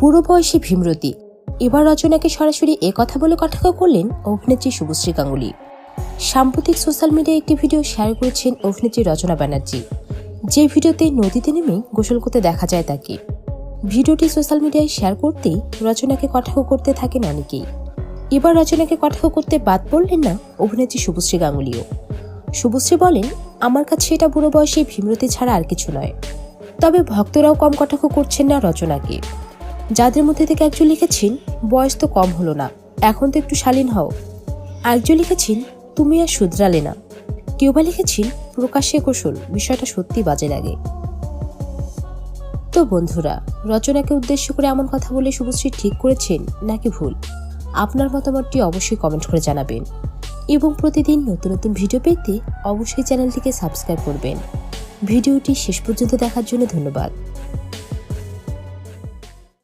বুড়ো বয়সী ভীমরতি। এবার রচনাকে সরাসরি এ কথা বলে কটাক্ষ করলেন অভিনেত্রী শুভশ্রী গাঙ্গুলি। সাম্প্রতিক সোশ্যাল মিডিয়ায় একটি ভিডিও শেয়ার করেছেন অভিনেত্রী রচনা ব্যানার্জি। যে ভিডিওতে নদীতে নেমে গোসল করতে দেখা যায় তাকে। ভিডিওটি সোশ্যাল মিডিয়ায় শেয়ার করতেই রচনাকে কটাক্ষ করতে থাকেন অনেকেই। এবার রচনাকে কটাক্ষ করতে বাদ পড়লেন না অভিনেত্রী শুভশ্রী গাঙ্গুলিও। শুভশ্রী বলেন, আমার কাছে এটা বুড়ো বয়সী ভীমরতি ছাড়া আর কিছু নয়। তবে ভক্তরাও কম কটাক্ষ করছেন না রচনাকে। যাদের মধ্যে থেকে একজন লিখেছেন, বয়স তো কম হলো না। এখন তো একটু শালীন হও। আরেকজন লিখেছেন, তুমি আর শুধরালে না। কেউ বা লিখেছেন, প্রকাশ্যে কৌশল বিষয়টা সত্যি বাজে লাগে। তো বন্ধুরা, রচনাকে উদ্দেশ্য করে এমন কথা বলে শুভশ্রী ঠিক করেছেন নাকি ভুল? আপনার মতামতটি অবশ্যই কমেন্ট করে জানাবেন। এবং প্রতিদিন নতুন নতুন ভিডিও পেতে অবশ্যই চ্যানেলটিকে সাবস্ক্রাইব করবেন। ভিডিওটি শেষ পর্যন্ত দেখার জন্য ধন্যবাদ।